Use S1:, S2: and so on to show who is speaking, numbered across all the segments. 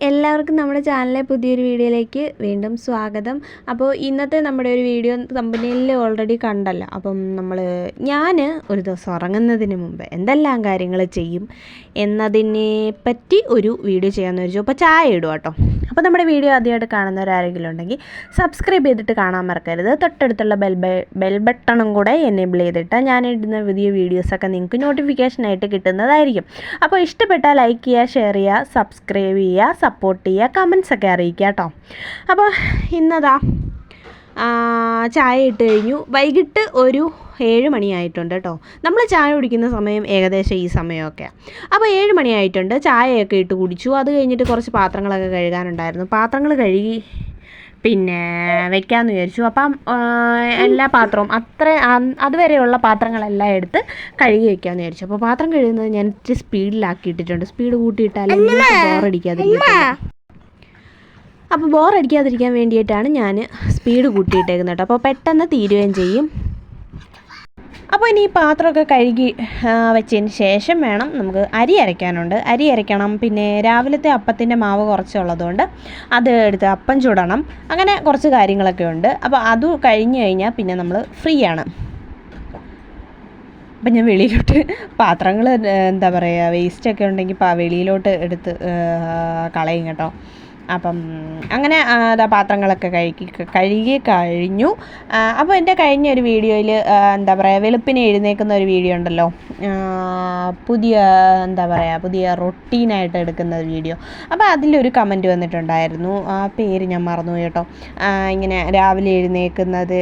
S1: എല്ലാവർക്കും നമ്മുടെ ചാനലിലെ പുതിയൊരു വീഡിയോയിലേക്ക് വീണ്ടും സ്വാഗതം. അപ്പോൾ ഇന്നത്തെ നമ്മുടെ ഒരു വീഡിയോ കമ്പനിയിൽ ഓൾറെഡി കണ്ടല്ലോ. അപ്പം നമ്മൾ ഞാൻ ഒരു ദിവസം ഉറങ്ങുന്നതിന് മുമ്പ് എന്തെല്ലാം കാര്യങ്ങൾ ചെയ്യും എന്നതിനെ പറ്റി ഒരു വീഡിയോ ചെയ്യാമെന്ന് വെച്ചു അപ്പോൾ ചായ ഇടുക കേട്ടോ അപ്പോൾ നമ്മുടെ വീഡിയോ ആദ്യമായിട്ട് കാണുന്നവരാരെങ്കിലും ഉണ്ടെങ്കിൽ സബ്സ്ക്രൈബ് ചെയ്തിട്ട് കാണാൻ മറക്കരുത്. തൊട്ടടുത്തുള്ള ബെൽ ബെൽ ബട്ടണും കൂടെ എനേബിൾ ചെയ്തിട്ട് ഞാൻ ഇടുന്ന പുതിയ വീഡിയോസൊക്കെ നിങ്ങൾക്ക് നോട്ടിഫിക്കേഷനായിട്ട് കിട്ടുന്നതായിരിക്കും. അപ്പോൾ ഇഷ്ടപ്പെട്ടാൽ ലൈക്ക് ചെയ്യുക ഷെയർ ചെയ്യുക സബ്സ്ക്രൈബ് ചെയ്യുക സപ്പോർട്ട് ചെയ്യുക കമൻസ് ഒക്കെ അറിയിക്കുക കേട്ടോ. അപ്പോൾ ഇന്നതാ. ചായ ഇട്ട് കഴിഞ്ഞു. വൈകിട്ട് ഒരു ഏഴ് മണിയായിട്ടുണ്ട് കേട്ടോ നമ്മൾ ചായ കുടിക്കുന്ന സമയം ഏകദേശം ഈ സമയമൊക്കെ. അപ്പോൾ ഏഴ് മണിയായിട്ടുണ്ട്. ചായയൊക്കെ ഇട്ട് കുടിച്ചു. അത് കഴിഞ്ഞിട്ട് കുറച്ച് പാത്രങ്ങളൊക്കെ കഴുകാനുണ്ടായിരുന്നു. പാത്രങ്ങൾ കഴുകി പിന്നെ വെക്കാമെന്ന് വിചാരിച്ചു. അപ്പം എല്ലാ പാത്രവും അത്ര അതുവരെയുള്ള പാത്രങ്ങളെല്ലാം എടുത്ത് കഴുകി വെക്കാമെന്ന് വിചാരിച്ചു. അപ്പോൾ പാത്രം കഴുകുന്നത് ഞാൻ ഇച്ചിരി സ്പീഡിലാക്കി ഇട്ടിട്ടുണ്ട് സ്പീഡ് കൂട്ടിയിട്ടാൽ ബോറടിക്കാതിരിക്കത്തുള്ളൂ അപ്പോൾ ബോറടിക്കാതിരിക്കാൻ വേണ്ടിയിട്ടാണ് ഞാൻ സ്പീഡ് കൂട്ടിയിട്ടേക്കുന്നത് കേട്ടോ. അപ്പോൾ പെട്ടെന്ന് തീരുകയും ചെയ്യും. അപ്പോൾ ഇനി ഈ പാത്രമൊക്കെ കഴുകി വെച്ചതിന് ശേഷം വേണം നമുക്ക് അരി അരയ്ക്കാനുണ്ട്. അരി അരയ്ക്കണം. പിന്നെ രാവിലത്തെ അപ്പത്തിന്റെ മാവ് കുറച്ചുള്ളതുകൊണ്ട് അത് എടുത്ത് അപ്പം ചുടണം. അങ്ങനെ കുറച്ച് കാര്യങ്ങളൊക്കെ ഉണ്ട്. അപ്പോൾ അത് കഴിഞ്ഞ് കഴിഞ്ഞാൽ പിന്നെ നമ്മൾ ഫ്രീ ആണ്. അപ്പം ഞാൻ വെളിയിലോട്ട് പാത്രങ്ങൾ എന്താ പറയുക വേസ്റ്റൊക്കെ ഉണ്ടെങ്കിൽ വെളിയിലോട്ട് എടുത്ത് കളയും കേട്ടോ. അപ്പം അങ്ങനെ അതാ പാത്രങ്ങളൊക്കെ കഴുകി കഴുകി കഴിഞ്ഞു. അപ്പോൾ എന്റെ കഴിഞ്ഞ ഒരു വീഡിയോയിൽ എന്താ പറയുക വെളുപ്പിനെ എഴുന്നേൽക്കുന്ന ഒരു വീഡിയോ ഉണ്ടല്ലോ. പുതിയ എന്താ പറയുക പുതിയ റൊട്ടീനായിട്ട് എടുക്കുന്ന വീഡിയോ. അപ്പോൾ അതിലൊരു കമന്റ് വന്നിട്ടുണ്ടായിരുന്നു. ആ പേര് ഞാൻ മറന്നു കേട്ടോ. ഇങ്ങനെ രാവിലെ എഴുന്നേൽക്കുന്നത്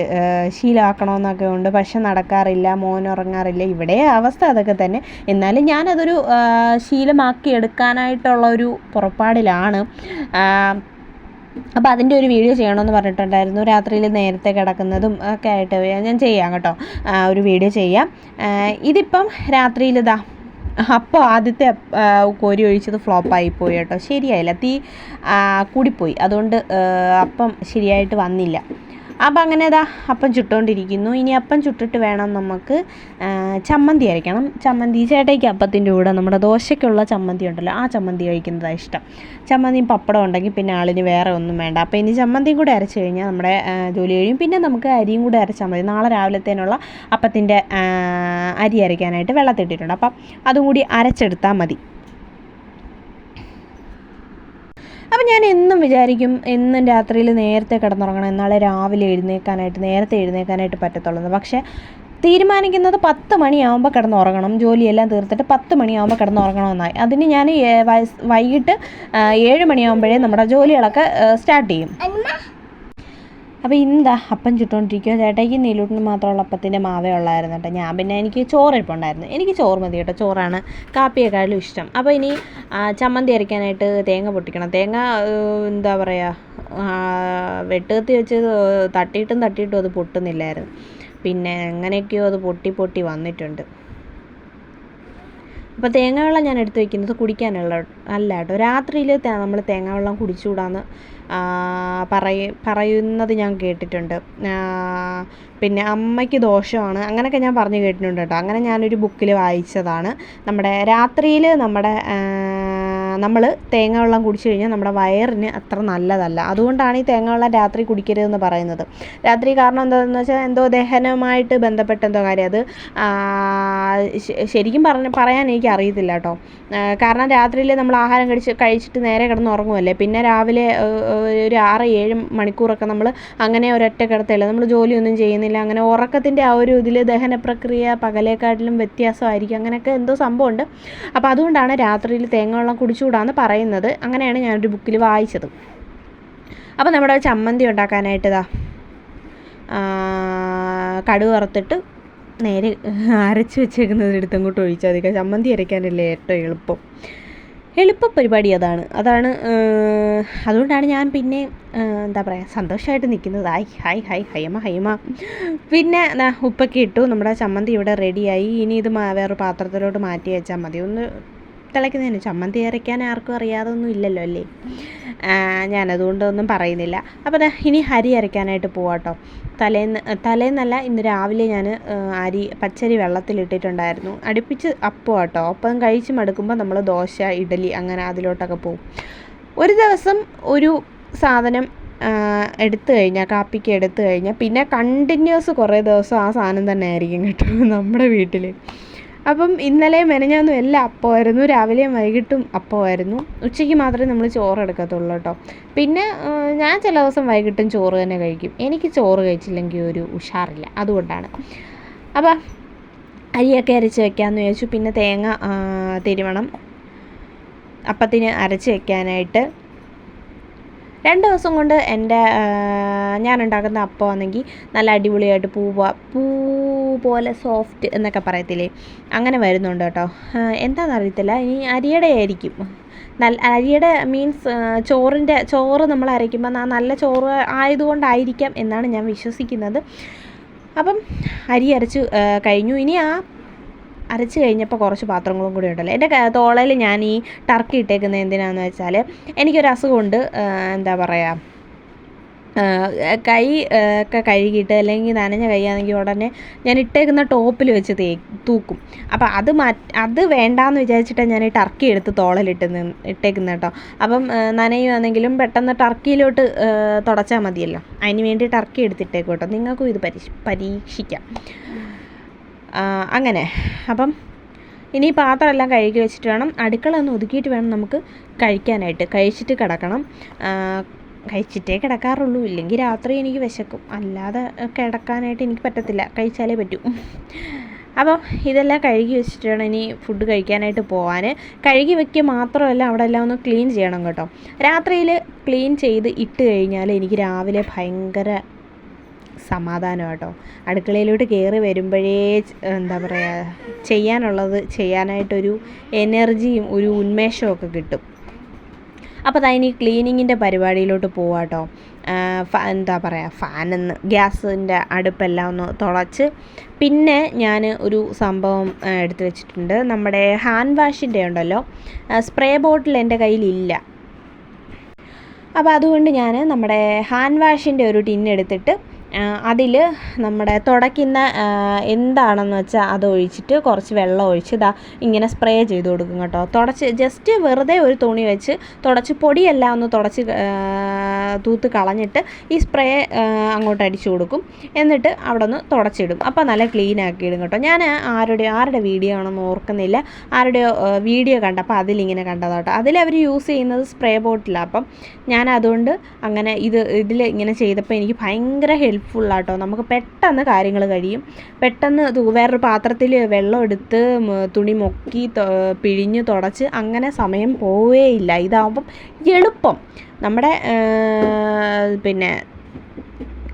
S1: ശീലാക്കണമെന്നൊക്കെ ഉണ്ട്. പക്ഷെ നടക്കാറില്ല മോൻ ഉറങ്ങാറില്ല. ഇവിടെ അവസ്ഥ അതൊക്കെ തന്നെ. എന്നാലും ഞാനതൊരു ശീലമാക്കി എടുക്കാനായിട്ടുള്ള ഒരു പുറപ്പാടിലാണ്. അപ്പോൾ അതിന്റെ ഒരു വീഡിയോ ചെയ്യണമെന്ന് പറഞ്ഞിട്ടുണ്ടായിരുന്നു. രാത്രിയിൽ നേരത്തെ കിടക്കുന്നതും ഒക്കെ ആയിട്ട് ഞാൻ ചെയ്യാം കേട്ടോ. ഒരു വീഡിയോ ചെയ്യാം. ഇതിപ്പം രാത്രിയിൽ ഇതാ അപ്പോൾ ആദ്യത്തെ കോരി ഒഴിച്ചത് ഫ്ലോപ്പായി പോയി കേട്ടോ. ശരിയായില്ല. തീ കൂടിപ്പോയി. അതുകൊണ്ട് അപ്പം ശരിയായിട്ട് വന്നില്ല. അപ്പം അങ്ങനെ ഇതാ അപ്പം ചുട്ടുകൊണ്ടിരിക്കുന്നു ഇനി അപ്പം ചുട്ടിട്ട് വേണം നമുക്ക് ചമ്മന്തി അരയ്ക്കണം. ചമ്മന്തി ചേട്ടയ്ക്ക് അപ്പത്തിന്റെ കൂടെ നമ്മുടെ ദോശയ്ക്കുള്ള ചമ്മന്തി ഉണ്ടല്ലോ ആ ചമ്മന്തി കഴിക്കുന്നതാണ് ഇഷ്ടം. ചമ്മന്തിയും പപ്പടം ഉണ്ടെങ്കിൽ പിന്നെ ആളിന് വേറെ ഒന്നും വേണ്ട. അപ്പോൾ ഇനി ചമ്മന്തിയും കൂടെ അരച്ച് കഴിഞ്ഞാൽ നമ്മുടെ ജോലി കഴിയും. പിന്നെ നമുക്ക് അരിയും കൂടെ അരച്ചാൽ മതി. നാളെ രാവിലത്തേനുള്ള അപ്പത്തിന്റെ അരി അരയ്ക്കാനായിട്ട് വെള്ളത്തിട്ടിട്ടുണ്ട്. അപ്പം അതും കൂടി അരച്ചെടുത്താൽ മതി അപ്പം ഞാൻ എന്നും വിചാരിക്കും എന്നും രാത്രിയിൽ നേരത്തെ കിടന്നുറങ്ങണം എന്നാളെ രാവിലെ എഴുന്നേൽക്കാനായിട്ട് നേരത്തെ എഴുന്നേൽക്കാനായിട്ട് പറ്റത്തുള്ളൂ. പക്ഷേ തീരുമാനിക്കുന്നത് പത്ത് മണിയാകുമ്പോൾ കിടന്നുറങ്ങണം ജോലിയെല്ലാം തീർത്തിട്ട് പത്ത് മണിയാകുമ്പോൾ കിടന്നുറങ്ങണമെന്നായി. അതിന് ഞാൻ വൈകിട്ട് ഏഴ് മണിയാകുമ്പോഴേ നമ്മുടെ ജോലികളൊക്കെ സ്റ്റാർട്ട് ചെയ്യും. അപ്പോൾ ഇന്നെന്താ അപ്പം ചുട്ടുകൊണ്ടിരിക്കുക ചേട്ടായിക്ക് നീലൂട്ടിന് മാത്രമുള്ള അപ്പത്തിന്റെ മാവേ ഉള്ളായിരുന്നു കേട്ടോ. ഞാൻ പിന്നെ എനിക്ക് ചോറ് ഇരിപ്പുണ്ടായിരുന്നു എനിക്ക് ചോറ് മതി കേട്ടോ. ചോറാണ് കാപ്പിയെക്കാളും ഇഷ്ടം. അപ്പോൾ ഇനി ചമ്മന്തി അരയ്ക്കാനായിട്ട് തേങ്ങ പൊട്ടിക്കണം. തേങ്ങ എന്താ പറയുക വെട്ടുകത്തി വെച്ച് തട്ടിയിട്ടും തട്ടിയിട്ടും അത് പൊട്ടുന്നില്ലായിരുന്നു. പിന്നെ എങ്ങനെയൊക്കെയോ അത് പൊട്ടി പൊട്ടി വന്നിട്ടുണ്ട്. അപ്പോൾ തേങ്ങ തേങ്ങാവെള്ളം ഞാൻ എടുത്ത് വയ്ക്കുന്നത് കുടിക്കാനുള്ള അല്ല കേട്ടോ. രാത്രിയിൽ നമ്മൾ തേങ്ങാവെള്ളം കുടിച്ചുകൂടാന്ന് ആ, പറയ പറയുന്നത് ഞാൻ കേട്ടിട്ടുണ്ട്. പിന്നെ അമ്മയ്ക്ക് ദോഷമാണ്. അങ്ങനെയൊക്കെ ഞാൻ പറഞ്ഞു കേട്ടിട്ടുണ്ട് കേട്ടോ. അങ്ങനെ ഞാനൊരു ബുക്കിൽ വായിച്ചതാണ്. നമ്മുടെ രാത്രിയിൽ നമ്മുടെ നമ്മൾ തേങ്ങാവെള്ളം കുടിച്ചു കഴിഞ്ഞാൽ നമ്മുടെ വയറിന് അത്ര നല്ലതല്ല. അതുകൊണ്ടാണ് ഈ തേങ്ങാവെള്ളം രാത്രി കുടിക്കരുതെന്ന് പറയുന്നത്. രാത്രി കാരണം എന്താണെന്ന് വെച്ചാൽ എന്തോ ദഹനമായിട്ട് ബന്ധപ്പെട്ട എന്തോ കാര്യം. അത് ശരിക്കും പറഞ്ഞ പറയാൻ എനിക്ക് അറിയത്തില്ല കേട്ടോ. കാരണം രാത്രിയിൽ നമ്മൾ ആഹാരം കഴിച്ച് കഴിച്ചിട്ട് നേരെ കിടന്ന് ഉറങ്ങുമല്ലേ പിന്നെ രാവിലെ ഒരു ആറ് ഏഴ് മണിക്കൂറൊക്കെ നമ്മൾ അങ്ങനെ ഒരൊറ്റ കിടത്തല്ല നമ്മൾ ജോലിയൊന്നും ചെയ്യുന്നില്ല. അങ്ങനെ ഉറക്കത്തിന്റെ ആ ഒരു ഇതിൽ ദഹന പ്രക്രിയ പകലേക്കാട്ടിലും വ്യത്യാസമായിരിക്കും. അങ്ങനെയൊക്കെ എന്തോ സംഭവമുണ്ട്. അപ്പോൾ അതുകൊണ്ടാണ് രാത്രിയിൽ തേങ്ങ വെള്ളം കുടിച്ചുകൂടാന്ന് പറയുന്നത്. അങ്ങനെയാണ് ഞാനൊരു ബുക്കിൽ വായിച്ചത്. അപ്പോൾ നമ്മുടെ ചമ്മന്തി ഉണ്ടാക്കാനായിട്ട് ഇതാ കടുക് വറുത്തിട്ട് നേരെ അരച്ച് വെച്ചേക്കുന്നത് എടുത്ത് അങ്ങോട്ട് ഒഴിച്ചാൽ മതി. ചമ്മന്തി അരയ്ക്കാനല്ലേ ഏറ്റവും എളുപ്പം. എളുപ്പ പരിപാടി അതാണ്. അതാണ് അതുകൊണ്ടാണ് ഞാൻ പിന്നെ എന്താ പറയുക സന്തോഷമായിട്ട് നിൽക്കുന്നത് hi hi hi Haima Haima. പിന്നെ ഉപ്പൊക്കെ ഇട്ടു. നമ്മുടെ ചമ്മന്തി ഇവിടെ റെഡിയായി ഇനി ഇത് വേറെ പാത്രത്തിലോട്ട് മാറ്റി വെച്ചാൽ മതി. ഒന്ന് തിളയ്ക്കുന്നതിന് ചമ്മന്തി അരയ്ക്കാൻ ആർക്കും അറിയാതൊന്നും ഇല്ലല്ലോ അല്ലേ? ഞാനതുകൊണ്ടൊന്നും പറയുന്നില്ല. അപ്പോൾ ഇനി അരി അരയ്ക്കാനായിട്ട് പോവാട്ടോ തലേന്ന് തലേന്നല്ല ഇന്ന് രാവിലെ ഞാൻ അരി പച്ചരി വെള്ളത്തിലിട്ടിട്ടുണ്ടായിരുന്നു. അടുപ്പിച്ച് അപ്പം കേട്ടോ അപ്പം കഴിച്ച് മടുക്കുമ്പോൾ നമ്മൾ ദോശ ഇഡലി അങ്ങനെ അതിലോട്ടൊക്കെ പോകും ഒരു ദിവസം ഒരു സാധനം എടുത്തു കഴിഞ്ഞാൽ കാപ്പിക്ക് എടുത്തു കഴിഞ്ഞാൽ പിന്നെ കണ്ടിന്യൂസ് കുറേ ദിവസം ആ സാധനം തന്നെ ആയിരിക്കും കേട്ടോ നമ്മുടെ വീട്ടിൽ അപ്പം ഇന്നലെ മെനഞ്ഞാന്നും എല്ലാം അപ്പമായിരുന്നു. രാവിലെയും വൈകിട്ടും അപ്പമായിരുന്നു. ഉച്ചയ്ക്ക് മാത്രമേ നമ്മൾ ചോറ് എടുക്കത്തുള്ളൂ കേട്ടോ. പിന്നെ ഞാൻ ചില ദിവസം വൈകിട്ടും ചോറ് തന്നെ കഴിക്കും. എനിക്ക് ചോറ് കഴിച്ചില്ലെങ്കിൽ ഒരു ഉഷാറില്ല. അതുകൊണ്ടാണ്. അപ്പം അരിയൊക്കെ അരച്ച് വെക്കാമെന്ന് വിചാരിച്ചു. പിന്നെ തേങ്ങ തിരുവണം. അപ്പത്തിന് അരച്ച് വെക്കാനായിട്ട്. രണ്ട് ദിവസം കൊണ്ട് എന്റെ ഞാൻ ഉണ്ടാക്കുന്ന അപ്പമാണെങ്കിൽ നല്ല അടിപൊളിയായിട്ട് പൂവ. പൂ പോലെ സോഫ്റ്റ് എന്നൊക്കെ പറയത്തില്ലേ? അങ്ങനെ വരുന്നുണ്ട് കേട്ടോ. എന്താണെന്ന് അറിയത്തില്ല. ഇനി അരിയുടെ ആയിരിക്കും. നല്ല അരിയുടെ മീൻസ് ചോറിന്റെ ചോറ് നമ്മൾ അരയ്ക്കുമ്പോൾ ആ നല്ല ചോറ് ആയതുകൊണ്ടായിരിക്കാം എന്നാണ് ഞാൻ വിശ്വസിക്കുന്നത്. അപ്പം അരി അരച്ച് കഴിഞ്ഞു. ഇനി ആ അരച്ച് കഴിഞ്ഞപ്പോൾ കുറച്ച് പാത്രങ്ങളും കൂടി ഉണ്ടല്ലോ. എന്റെ തോളയിൽ ഞാൻ ഈ ടർക്കി ഇട്ടേക്കുന്നത് എന്തിനാണെന്ന് വെച്ചാൽ എനിക്കൊരു അസുഖമുണ്ട് എന്താ പറയുക കൈ ഒക്കെ കഴുകിയിട്ട് അല്ലെങ്കിൽ നനഞ്ഞ കൈയാണെങ്കിൽ ഉടനെ ഞാൻ ഇട്ടേക്കുന്ന ടോപ്പിൽ വെച്ച് തേ തൂക്കും. അപ്പോൾ അത് മാറ്റ് അത് വേണ്ടാന്ന് വിചാരിച്ചിട്ടാണ് ഞാൻ ഈ ടർക്കി എടുത്ത് തോളലിട്ട് ഇട്ടേക്കുന്നത് കേട്ടോ അപ്പം നനയുവാണെങ്കിലും പെട്ടെന്ന് ടർക്കിയിലോട്ട് തുടച്ചാൽ മതിയല്ലോ. അതിന് വേണ്ടി ടർക്കി എടുത്തിട്ടേക്കും കേട്ടോ നിങ്ങൾക്കും ഇത് പരീക്ഷിക്കാം. അങ്ങനെ. അപ്പം ഇനി പാത്രമെല്ലാം കഴുകി വെച്ചിട്ട് വേണം. അടുക്കള ഒന്ന് ഒതുക്കിയിട്ട് വേണം നമുക്ക് കഴിക്കാനായിട്ട്. കഴിച്ചിട്ട് കിടക്കണം. കഴിച്ചിട്ടേ കിടക്കാറുള്ളൂ. ഇല്ലെങ്കിൽ രാത്രി എനിക്ക് വിശക്കും. അല്ലാതെ കിടക്കാനായിട്ട് എനിക്ക് പറ്റത്തില്ല. കഴിച്ചാലേ പറ്റൂ. അപ്പോൾ ഇതെല്ലാം കഴുകി വെച്ചിട്ടാണ് ഇനി ഫുഡ് കഴിക്കാനായിട്ട് പോകാൻ കഴുകി വെക്കുക മാത്രമല്ല അവിടെ എല്ലാം ഒന്ന് ക്ലീൻ ചെയ്യണം കേട്ടോ. രാത്രിയിൽ ക്ലീൻ ചെയ്ത് ഇട്ട് കഴിഞ്ഞാൽ എനിക്ക് രാവിലെ ഭയങ്കര സമാധാനം കേട്ടോ. അടുക്കളയിലോട്ട് കയറി വരുമ്പോഴേ എന്താ പറയുക ചെയ്യാനുള്ളത് ചെയ്യാനായിട്ടൊരു എനർജിയും ഒരു ഉന്മേഷവും ഒക്കെ കിട്ടും. അപ്പോൾ അതിന് ക്ലീനിങ്ങിന്റെ പരിപാടിയിലോട്ട് പോവാട്ടോ. എന്താ പറയുക ഫാനെന്ന് ഗ്യാസിന്റെ അടുപ്പെല്ലാം ഒന്ന് തുളച്ച്. പിന്നെ ഞാൻ ഒരു സംഭവം എടുത്തു വെച്ചിട്ടുണ്ട്. നമ്മുടെ ഹാൻഡ് വാഷിന്റെ ഉണ്ടല്ലോ സ്പ്രേ ബോട്ടിൽ എന്റെ കയ്യിലില്ല. അപ്പോൾ അതുകൊണ്ട് ഞാൻ നമ്മുടെ ഹാൻഡ് വാഷിന്റെ ഒരു ടിന്നെടുത്തിട്ട് അതിൽ നമ്മുടെ തുടയ്ക്കുന്ന എന്താണെന്ന് വെച്ചാൽ അത് ഒഴിച്ചിട്ട് കുറച്ച് വെള്ളം ഒഴിച്ച് ഇതാ ഇങ്ങനെ സ്പ്രേ ചെയ്ത് കൊടുക്കും കേട്ടോ. തുടച്ച് ജസ്റ്റ് വെറുതെ ഒരു തുണി വെച്ച് തുടച്ച് പൊടിയെല്ലാം ഒന്ന് തുടച്ച് തൂത്ത് കളഞ്ഞിട്ട് ഈ സ്പ്രേ അങ്ങോട്ട് അടിച്ചു കൊടുക്കും. എന്നിട്ട് അവിടെ ഒന്ന് തുടച്ചിടും. അപ്പോൾ നല്ല ക്ലീൻ ആക്കി ഇടും കേട്ടോ. ഞാൻ ആരുടെ ആരുടെ വീഡിയോ ആണെന്ന് ഓർക്കുന്നില്ല. ആരുടെ വീഡിയോ കണ്ടപ്പോൾ അതിലിങ്ങനെ കണ്ടതാട്ടോ അതിലവർ യൂസ് ചെയ്യുന്നത് സ്പ്രേ ബോട്ടിലാണ് അപ്പം ഞാൻ അതുകൊണ്ട് അങ്ങനെ ഇത് ഇതിൽ ഇങ്ങനെ ചെയ്തപ്പോൾ എനിക്ക് ഭയങ്കര ഹെൽപ്പ് ഹെൽപ്ഫുള്ളാട്ടോ നമുക്ക് പെട്ടെന്ന് കാര്യങ്ങൾ കഴിയും. പെട്ടെന്ന് വേറൊരു പാത്രത്തിൽ വെള്ളം എടുത്ത് തുണി മുക്കി പിഴിഞ്ഞ് തുടച്ച് അങ്ങനെ സമയം പോവേയില്ല ഇതാവുമ്പം എളുപ്പം. നമ്മുടെ പിന്നെ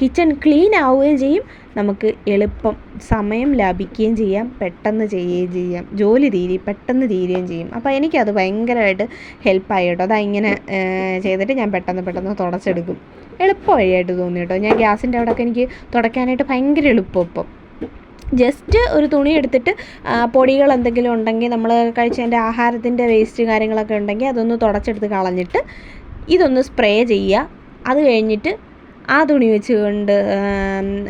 S1: കിച്ചൺ ക്ലീൻ ആവുകയും ചെയ്യും. നമുക്ക് എളുപ്പം സമയം ലാഭിക്കുകയും ചെയ്യാം. പെട്ടെന്ന് ചെയ്യുകയും ചെയ്യാം. ജോലി തീരി പെട്ടെന്ന് തീരുകയും ചെയ്യും. അപ്പോൾ എനിക്കത് ഭയങ്കരമായിട്ട് ഹെൽപ്പായി കേട്ടോ. ഇങ്ങനെ ചെയ്തിട്ട് ഞാൻ പെട്ടെന്ന് പെട്ടെന്ന് തുടച്ചെടുക്കും. എളുപ്പ വഴിയായിട്ട് തോന്നി കേട്ടോ. ഞാൻ ഗ്യാസിന്റെ അവിടെയൊക്കെ എനിക്ക് തുടയ്ക്കാനായിട്ട് ഭയങ്കര എളുപ്പം ഇപ്പം. ജസ്റ്റ് ഒരു തുണി എടുത്തിട്ട് പൊടികൾ എന്തെങ്കിലും ഉണ്ടെങ്കിൽ നമ്മൾ കഴിച്ചതിന്റെ ആഹാരത്തിന്റെ വേസ്റ്റ് കാര്യങ്ങളൊക്കെ ഉണ്ടെങ്കിൽ അതൊന്ന് തുടച്ചെടുത്ത് കളഞ്ഞിട്ട് ഇതൊന്ന് സ്പ്രേ ചെയ്യുക. അത് കഴിഞ്ഞിട്ട് ആ തുണി വെച്ച് കൊണ്ട്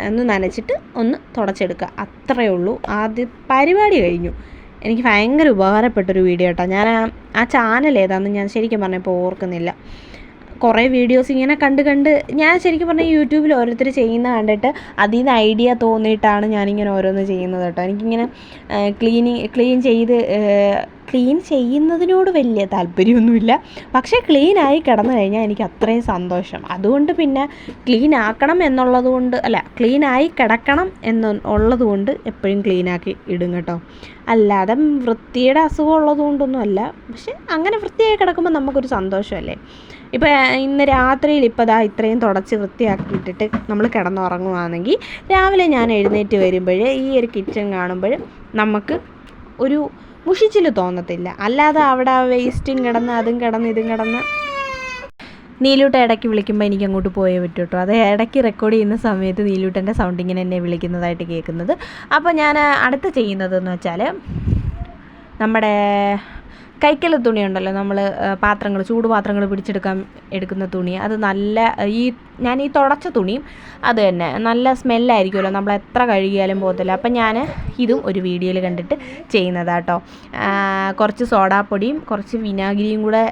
S1: ഒന്ന് നനച്ചിട്ട് ഒന്ന് തുടച്ചെടുക്കുക. അത്രയേ ഉള്ളൂ. ആദ്യ പരിപാടി കഴിഞ്ഞു. എനിക്ക് ഭയങ്കര ഉപകാരപ്പെട്ടൊരു വീഡിയോ കേട്ടോ. ഞാൻ ആ ചാനൽ ഏതാണെന്ന് ഞാൻ ശരിക്കും പറഞ്ഞപ്പോൾ ഓർക്കുന്നില്ല. കുറേ വീഡിയോസ് ഇങ്ങനെ കണ്ട് കണ്ട് ഞാൻ ശരിക്കും പറഞ്ഞാൽ യൂട്യൂബിൽ ഓരോരുത്തർ ചെയ്യുന്ന കണ്ടിട്ട് അതിൽ നിന്ന് ഐഡിയ തോന്നിയിട്ടാണ് ഞാനിങ്ങനെ ഓരോന്ന് ചെയ്യുന്നത് കേട്ടോ. എനിക്കിങ്ങനെ ക്ലീനിങ് ക്ലീൻ ചെയ്ത് ക്ലീൻ ചെയ്യുന്നതിനോട് വലിയ താല്പര്യമൊന്നുമില്ല. പക്ഷേ ക്ലീനായി കിടന്നു കഴിഞ്ഞാൽ എനിക്ക് അത്രയും സന്തോഷം. അതുകൊണ്ട് പിന്നെ ക്ലീൻ ആക്കണം എന്നുള്ളത് കൊണ്ട് അല്ല ക്ലീനായി കിടക്കണം എന്ന് ഉള്ളത് കൊണ്ട് എപ്പോഴും ക്ലീനാക്കി ഇടും കേട്ടോ. അല്ലാതെ വൃത്തിയുടെ അസുഖം ഉള്ളതുകൊണ്ടൊന്നുമല്ല പക്ഷെ അങ്ങനെ വൃത്തിയായി കിടക്കുമ്പോൾ നമുക്കൊരു സന്തോഷമല്ലേ? ഇപ്പോൾ ഇന്ന് രാത്രിയിൽ ഇപ്പോൾ ദാ ഇത്രയും തുടച്ച് വൃത്തിയാക്കിയിട്ടിട്ട് നമ്മൾ കിടന്നുറങ്ങുവാണെങ്കിൽ രാവിലെ ഞാൻ എഴുന്നേറ്റ് വരുമ്പോൾ ഈ ഒരു കിച്ചൺ കാണുമ്പോൾ നമുക്ക് ഒരു മുഷിച്ചിൽ തോന്നത്തില്ല. അല്ലാതെ അവിടെ വേസ്റ്റും കിടന്ന് അതും കിടന്ന് ഇതും കിടന്ന് നീലൂട്ട ഇടയ്ക്ക് വിളിക്കുമ്പോൾ എനിക്ക് അങ്ങോട്ട് പോയേ പറ്റൂ കേട്ടോ അത് ഇടയ്ക്ക് റെക്കോർഡ് ചെയ്യുന്ന സമയത്ത് നീലൂട്ടന്റെ സൗണ്ട് എന്നെ വിളിക്കുന്നതായിട്ട് കേൾക്കുന്നത്. അപ്പോൾ ഞാൻ അടുത്ത് ചെയ്യുന്നതെന്ന് വെച്ചാൽ നമ്മുടെ കൈക്കൽ തുണി ഉണ്ടല്ലോ നമ്മൾ പാത്രങ്ങൾ ചൂട് പാത്രങ്ങൾ പിടിച്ചെടുക്കാൻ എടുക്കുന്ന തുണി. അത് നല്ല ഈ ഞാൻ ഈ തുടച്ച തുണിയും അത് തന്നെ. നല്ല സ്മെല്ലായിരിക്കുമല്ലോ. നമ്മൾ എത്ര കഴുകിയാലും പോകത്തില്ല. അപ്പം ഞാൻ ഇതും ഒരു വീഡിയോയിൽ കണ്ടിട്ട് ചെയ്യുന്നതാട്ടോ. കുറച്ച് സോഡാപ്പൊടിയും കുറച്ച് വിനാഗിരിയും കൂടെ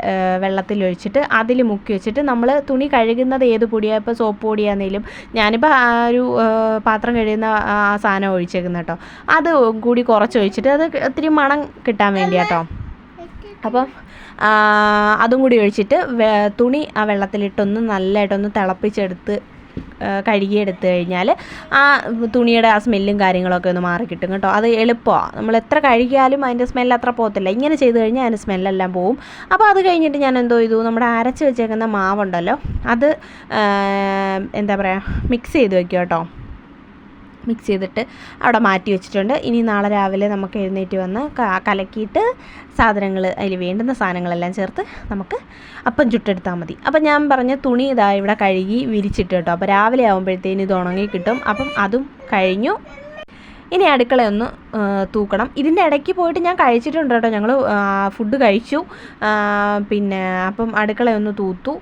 S1: വെള്ളത്തിൽ ഒഴിച്ചിട്ട് അതിൽ മുക്കി വെച്ചിട്ട് നമ്മൾ തുണി കഴുകുന്നത് ഏത് പൊടിയാണ് ഇപ്പോൾ സോപ്പ് പൊടിയാണെങ്കിലും ഞാനിപ്പോൾ ആ ഒരു പാത്രം കഴുകുന്ന ആ സാധനം ഒഴിച്ചേക്കുന്ന കേട്ടോ അത് കൂടി കുറച്ച് ഒഴിച്ചിട്ട് അത് ഒത്തിരി മണം കിട്ടാൻ വേണ്ടിയാട്ടോ. അപ്പം അതും കൂടി ഒഴിച്ചിട്ട് തുണി ആ വെള്ളത്തിലിട്ടൊന്ന് നല്ലതായിട്ടൊന്ന് തിളപ്പിച്ചെടുത്ത് കഴുകിയെടുത്ത് കഴിഞ്ഞാൽ ആ തുണിയുടെ ആ സ്മെല്ലും കാര്യങ്ങളൊക്കെ ഒന്ന് മാറി കിട്ടും. കേട്ടോ അത് എളുപ്പമാണ് നമ്മൾ എത്ര കഴുകിയാലും അതിന്റെ സ്മെല്ല് അത്ര പോകത്തില്ല. ഇങ്ങനെ ചെയ്ത് കഴിഞ്ഞാൽ അതിന്റെ സ്മെല്ലെല്ലാം പോവും. അപ്പോൾ അത് കഴിഞ്ഞിട്ട് ഞാൻ എന്തോ ചെയ്തു? നമ്മുടെ അരച്ച് വെച്ചേക്കുന്ന മാവുണ്ടല്ലോ അത് എന്താ പറയുക മിക്സ് ചെയ്ത് വെക്കുക കേട്ടോ. മിക്സ് ചെയ്തിട്ട് അവിടെ മാറ്റി വെച്ചിട്ടുണ്ട്. ഇനി നാളെ രാവിലെ നമുക്ക് എഴുന്നേറ്റ് വന്ന് കലക്കിയിട്ട് സാധനങ്ങൾ അതിൽ വേണ്ടുന്ന സാധനങ്ങളെല്ലാം ചേർത്ത് നമുക്ക് അപ്പം ചുട്ടെടുത്താൽ മതി. അപ്പം ഞാൻ പറഞ്ഞ തുണി ഇതാ ഇവിടെ കഴുകി വിരിച്ചിട്ട് കേട്ടോ. അപ്പോൾ രാവിലെ ആകുമ്പോഴത്തേന് ഇത് ഉണങ്ങി കിട്ടും. അപ്പം അതും കഴിഞ്ഞു. ഇനി അടുക്കളയൊന്ന് തൂക്കണം. ഇതിന്റെ ഇടയ്ക്ക് പോയിട്ട് ഞാൻ കഴിച്ചിട്ടുണ്ട് കേട്ടോ. ഞങ്ങൾ ഫുഡ് കഴിച്ചു. പിന്നെ അപ്പം അടുക്കളയൊന്ന് തൂത്തു.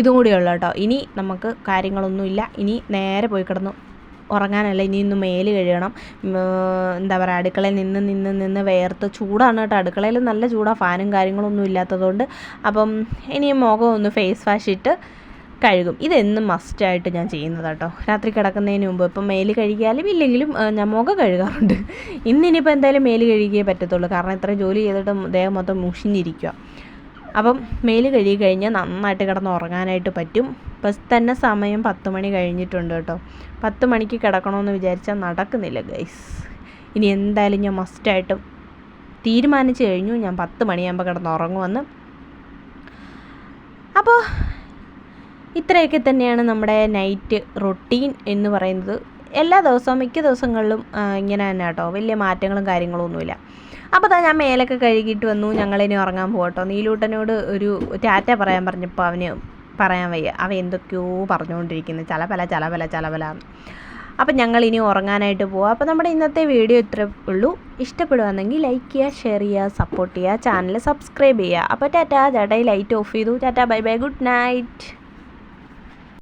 S1: ഇതും കൂടിയുള്ളൂ കേട്ടോ. ഇനി നമുക്ക് കാര്യങ്ങളൊന്നുമില്ല ഇനി നേരെ പോയി കിടന്നു. ഉറങ്ങാനല്ല ഇനി ഇന്ന് മേൽ കഴുകണം. എന്താ പറയുക അടുക്കളയിൽ നിന്ന് നിന്ന് നിന്ന് വേർത്ത് ചൂടാണ് കേട്ടോ. അടുക്കളയിൽ നല്ല ചൂടാണ് ഫാനും കാര്യങ്ങളൊന്നും ഇല്ലാത്തതുകൊണ്ട്. അപ്പം ഇനി മുഖം ഒന്ന് ഫേസ് വാഷ് ഇട്ട് കഴുകും. ഇതെന്നും മസ്റ്റായിട്ട് ഞാൻ ചെയ്യുന്നത് കേട്ടോ. രാത്രി കിടക്കുന്നതിന് മുമ്പ് ഇപ്പം മേൽ കഴുകിയാലും ഇല്ലെങ്കിലും ഞാൻ മുഖം കഴുകാറുണ്ട്. ഇന്നിനിപ്പോൾ എന്തായാലും മേൽ കഴുകിയേ പറ്റത്തുള്ളൂ. കാരണം ഇത്ര ജോലി ചെയ്തിട്ട് ദേഹം മൊത്തം മുഷിഞ്ഞിരിക്കുക അപ്പം മേൽ കഴുകി കഴിഞ്ഞാൽ നന്നായിട്ട് കിടന്ന് ഉറങ്ങാനായിട്ട് പറ്റും. ഇപ്പം തന്നെ സമയം പത്ത് മണി കഴിഞ്ഞിട്ടുണ്ട് കേട്ടോ. പത്ത് മണിക്ക് കിടക്കണമെന്ന് വിചാരിച്ചാൽ നടക്കുന്നില്ല ഗൈസ് ഇനി എന്തായാലും ഞാൻ മസ്റ്റായിട്ടും തീരുമാനിച്ചു കഴിഞ്ഞു. ഞാൻ പത്ത് മണിയാകുമ്പോൾ കിടന്ന് ഉറങ്ങുമെന്ന്. അപ്പോൾ ഇത്രയൊക്കെ തന്നെയാണ് നമ്മുടെ നൈറ്റ് റൊട്ടീൻ എന്ന് പറയുന്നത്. എല്ലാ ദിവസവും മിക്ക ദിവസങ്ങളിലും ഇങ്ങനെ തന്നെ കേട്ടോ. വലിയ മാറ്റങ്ങളും കാര്യങ്ങളും ഒന്നുമില്ല അപ്പോൾ തന്നെ ഞാൻ മേലൊക്കെ കഴുകിയിട്ട് വന്നു. ഞങ്ങളിനി ഉറങ്ങാൻ പോകട്ടോ നീലൂട്ടനോട് ഒരു ടാറ്റ പറയാൻ പറഞ്ഞപ്പോൾ അവന് പറയാൻ വയ്യ. അവ എന്തൊക്കെയോ പറഞ്ഞുകൊണ്ടിരിക്കുന്നു. ചലപല ചലപല ചലപല അപ്പം ഞങ്ങൾ ഇനി ഉറങ്ങാനായിട്ട് പോവാം. അപ്പോൾ നമ്മുടെ ഇന്നത്തെ വീഡിയോ ഇത്രേ ഉള്ളൂ. ഇഷ്ടപ്പെടുകയാണെങ്കിൽ ലൈക്ക് ചെയ്യുക ഷെയർ ചെയ്യുക സപ്പോർട്ട് ചെയ്യുക ചാനൽ സബ്സ്ക്രൈബ് ചെയ്യുക. അപ്പോൾ ടാറ്റ ചേട്ടായി ലൈറ്റ് ഓഫ് ചെയ്തു. Tata bye bye good night